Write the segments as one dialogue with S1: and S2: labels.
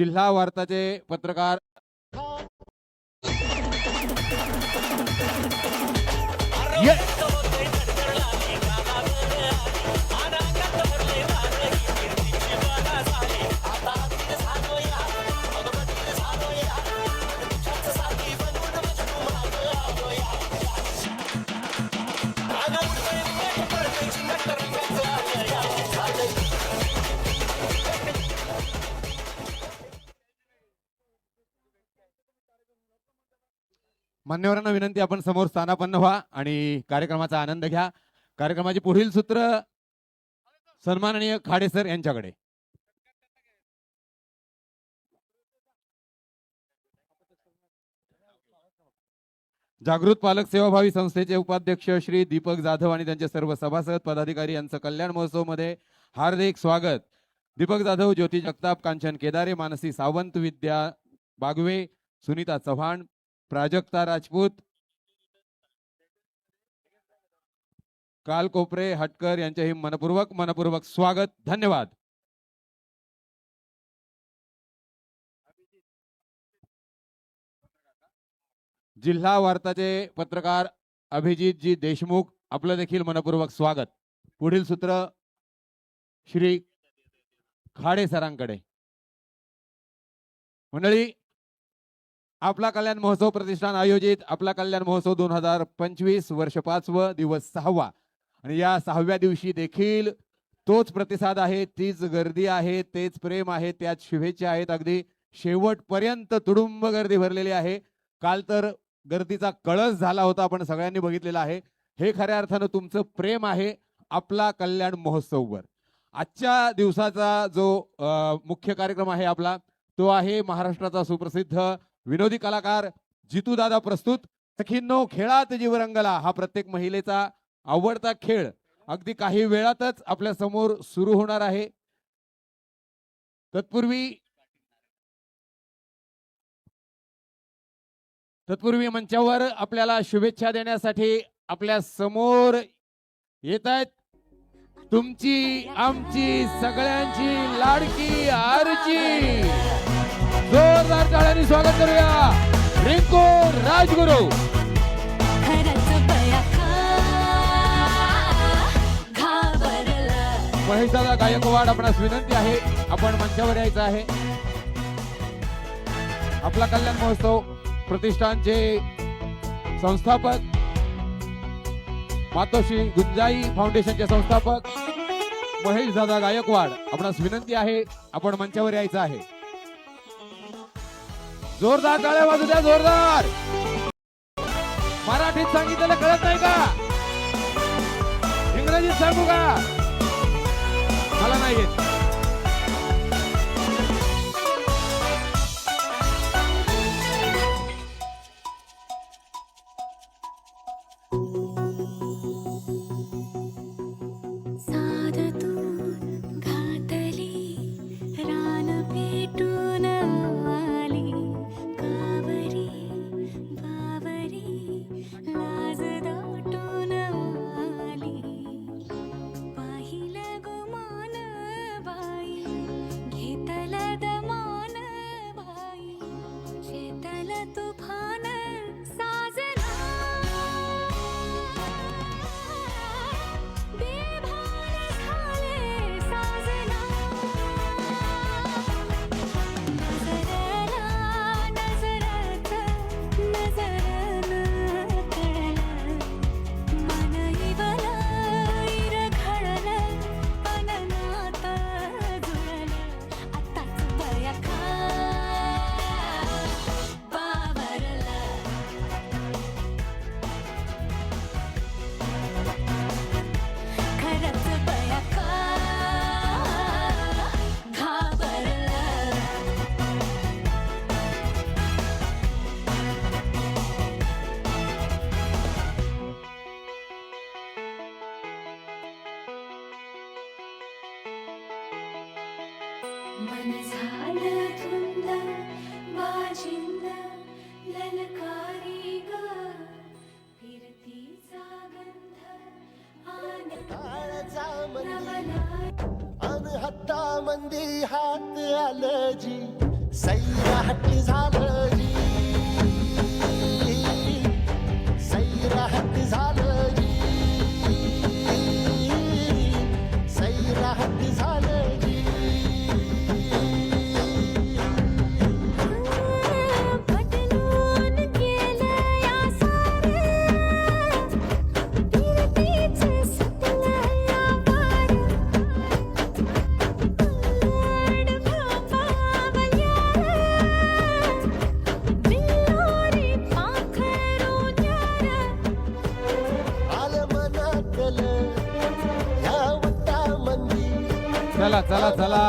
S1: जिल्हा वार्ताचे पत्रकार मान्यवरांना विनंती आपण समोर स्थानापन्न व्हा आणि कार्यक्रमाचा आनंद घ्या. कार्यक्रमाचे पुढील सूत्र सन्माननीय खाडे सर यांच्याकडे. जागृत पालक सेवाभावी संस्थेचे उपाध्यक्ष श्री दीपक जाधव आणि त्यांचे सर्व सभासद पदाधिकारी यांचं कल्याण महोत्सवमध्ये हार्दिक स्वागत. दीपक जाधव ज्योती जगताप कांचन केदारे मानसी सावंत विद्या बागवे सुनीता चव्हाण प्राजक्ता राजपूत काल कोपरे हटकर यांचेही मनपूर्वक मनपूर्वक स्वागत धन्यवाद. जिल्हा वार्ताचे पत्रकार अभिजितजी देशमुख आपलं देखील मनपूर्वक स्वागत. पुढील सूत्र श्री खाडे सरांकडे. मंडळी आपला कल्याण महोत्सव प्रतिष्ठान आयोजित आपला कल्याण महोत्सव दोन हजार पंचवीस वर्ष पाचवं दिवस सहावा. आणि या सहाव्या दिवशी देखील तोच प्रतिसाद आहे तीच गर्दी आहे तेच प्रेम आहे त्याच शुभेच्छा आहेत. अगदी शेवटपर्यंत तुडुंब गर्दी भरलेली आहे. काल तर गर्दीचा कळस झाला होता आपण सगळ्यांनी बघितलेला आहे. हे खऱ्या अर्थानं तुमचं प्रेम आहे आपला कल्याण महोत्सववर. आजच्या दिवसाचा जो मुख्य कार्यक्रम आहे आपला तो आहे महाराष्ट्राचा सुप्रसिद्ध विनोदी कलाकार जितू दादा प्रस्तुत सखींनो खेळात जीव रंगला हा प्रत्येक महिलेचा आवडता खेळ. अगदी काही वेळातच आपल्यासमोर सुरू होणार आहे. तत्पूर्वी तत्पूर्वी मंचावर आपल्याला शुभेच्छा देण्यासाठी आपल्यासमोर येत आहेत तुमची आमची सगळ्यांची लाडकी आरची जोरदार टाळ्यांनी स्वागत करूया. रिंकू राजगुरू.
S2: महेशाला
S1: महेशदादा गायकवाड आपणास विनंती आहे. आपण मंचावर यायचं आहे. आपला कल्याण महोत्सव प्रतिष्ठानचे संस्थापक मातोश्री गुंजाई फाउंडेशनचे संस्थापक महेश दादा गायकवाड आपणास विनंती आहे आपण मंचावर यायचं आहे. जोरदार टाळ्या वाजू द्या जोरदार. मराठीत सांगितलेलं कळत नाही का? इंग्रजीत सांगू का? मला नाही येत.
S3: मंदी हात आलं जी सैराट झालं
S1: चला चला चला.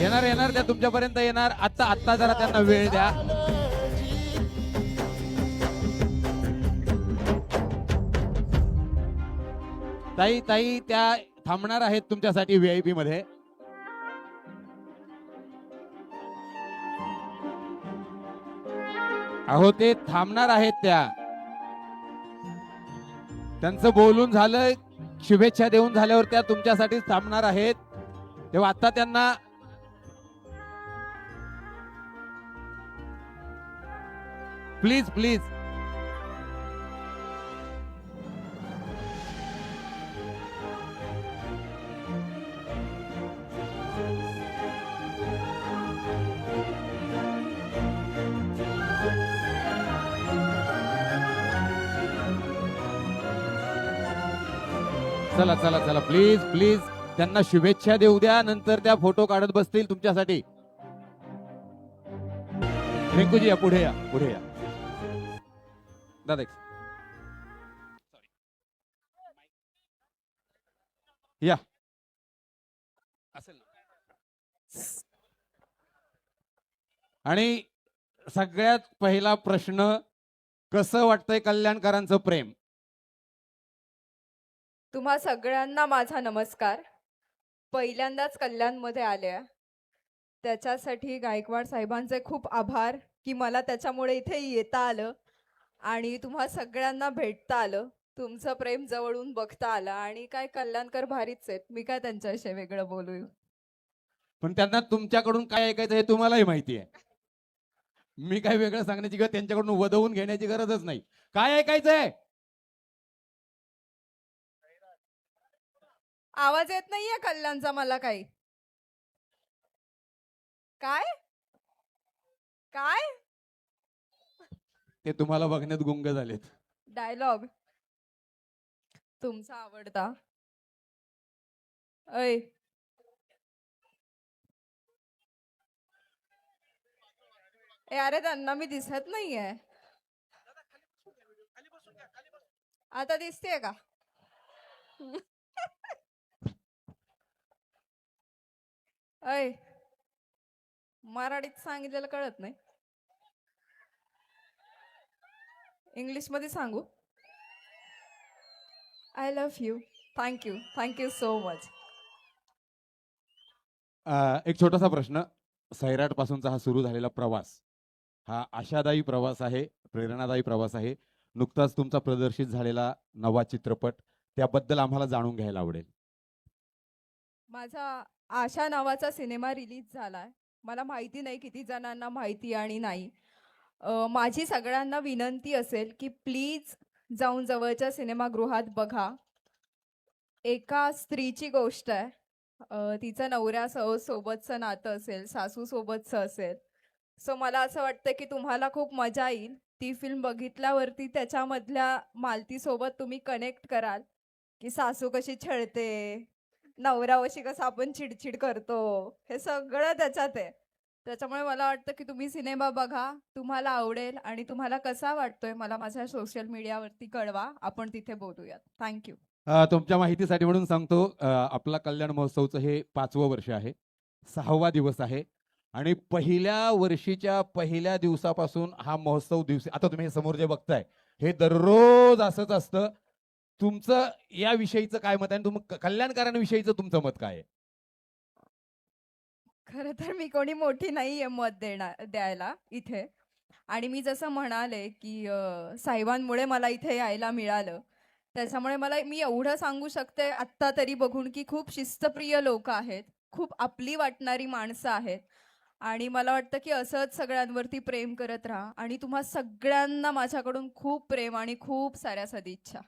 S1: येणार येणार त्या तुमच्यापर्यंत येणार. आता आत्ता जरा त्यांना वेळ द्या. ताई ताई त्या थांबणार आहेत तुमच्यासाठी व्हीआयपी मध्ये. अहो ते थांबणार आहेत त्या. त्यांचं बोलून झालं शुभेच्छा देऊन झाल्यावर त्या तुमच्यासाठी थांबणार आहेत. तेव्हा आता त्यांना प्लीज प्लीज. चला चला चला. प्लीज प्लीज त्यांना शुभेच्छा देऊ द्या. नंतर त्या फोटो काढत बसतील तुमच्यासाठी. रिंकूजी या पुढे या पुढे या. दादा या. असेल आणि सगळ्यात पहिला प्रश्न कसं वाटतंय कल्याणकरांचं प्रेम?
S4: तुम्हा सगळ्यांना माझा नमस्कार. पहिल्यांदाच कल्याणमध्ये आल्या त्याच्यासाठी गायकवाड साहेबांचे खूप आभार की मला त्याच्यामुळे इथे येता आलं आणि तुम्हा सगळ्यांना भेटता आलं. तुमचं प्रेम जवळून बघता आलं आणि काय कल्याणकर भारीच आहेत. मी काय त्यांच्याविषयी वेगळं बोलू
S1: पण त्यांना तुमच्याकडून काय ऐकायचं हे तुम्हालाही माहिती आहे. मी काय वेगळं सांगण्याची किंवा त्यांच्याकडून वधवून घेण्याची गरजच नाही. काय ऐकायचंय?
S4: आवाज येत नाहीये कल्याणचा मला काही. काय? काय?
S1: ते तुम्हाला बघण्यात गुंग झालेत.
S4: डायलॉग. तुमचा आवडता. ऐ. ए अरे त्यांना मी दिसत नाहीये. आता दिसतेय का? ऐ मराठीत सांगितलेलं कळत नाही. इंग्लिशमध्ये सांगू I love you thank you thank you so much
S1: अं, एक छोटासा प्रश्न. सैराट पासूनचा हा सुरू झालेला प्रवास हा आशादायी प्रवास आहे प्रेरणादायी प्रवास आहे. नुकताच तुमचा प्रदर्शित झालेला नवा चित्रपट त्याबद्दल आम्हाला जाणून घ्यायला आवडेल.
S4: माझा आशा नावाचा सिनेमा रिलीज झालाय. मला माहिती नाही किती जणांना माहिती आणि नाही. माझी सगळ्यांना विनंती असेल की प्लीज जाऊन जवळच्या सिनेमागृहात बघा. एका स्त्रीची गोष्ट आहे. तिचं तिचं नवऱ्यासह सोबतचं नातं असेल सासू सोबतचं असेल. सो मला असं वाटतं की तुम्हाला खूप मजा येईल. ती फिल्म बघितल्यावरती त्याच्यामधल्या मालतीसोबत तुम्ही कनेक्ट कराल. की सासू कशी छळते नवऱ्यावशी कसं आपण चिडचिड करतो हे सगळं त्याच्यात आहे. त्याच्यामुळे मला वाटतं की तुम्ही सिनेमा बघा तुम्हाला आवडेल आणि तुम्हाला कसा वाटतोय मला माझ्या सोशल मीडियावरती कळवा आपण तिथे बोलूयात. थँक्यू
S1: तुमच्या माहितीसाठी म्हणून सांगतो आपला कल्याण महोत्सवचं हे पाचवं वर्ष आहे सहावा दिवस आहे आणि पहिल्या वर्षीच्या पहिल्या दिवसापासून हा महोत्सव दिवस आता तुम्ही हे समोर जे बघताय हे दररोज असंच असतं. तुमचं या विषयीचं काय मत आहे? आणि तुम कल्याणकारांविषयीचं तुमचं मत काय आहे?
S4: खरं तर मी कोणी मोठी नाहीये मत देणार द्यायला इथे. आणि मी जसं म्हणाले की साहेबांमुळे मला इथे यायला मिळालं. त्याच्यामुळे मला मी एवढं सांगू शकते आत्ता तरी बघून की खूप शिस्तप्रिय लोक आहेत. खूप आपली वाटणारी माणसं आहेत. आणि मला वाटतं की असंच सगळ्यांवरती प्रेम करत राहा. आणि तुम्हा सगळ्यांना माझ्याकडून खूप प्रेम आणि खूप साऱ्या सदिच्छा.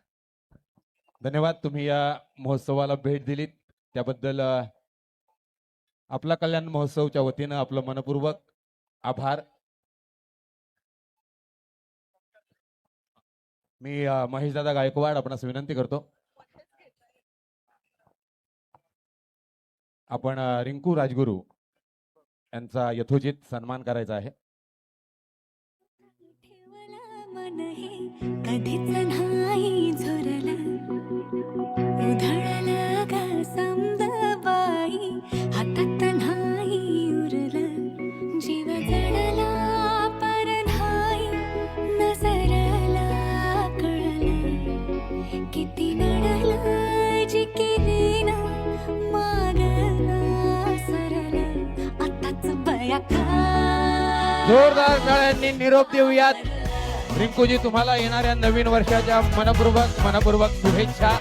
S3: धन्यवाद तुम्ही या महोत्सवाला भेट दिलीत. त्याबद्दल आपला कल्याण महोत्सवच्या वतीनं आपलं मनपूर्वक आभार. मी महेशदादा गायकवाड आपणास विनंती करतो. आपण रिंकू राजगुरू यांचा यथोचित सन्मान करायचा आहे. जोरदार टाळ्यांनी निरोप देऊयात. रिंकूजी तुम्हाला येणाऱ्या नवीन वर्षाच्या मनपूर्वक मनपूर्वक शुभेच्छा.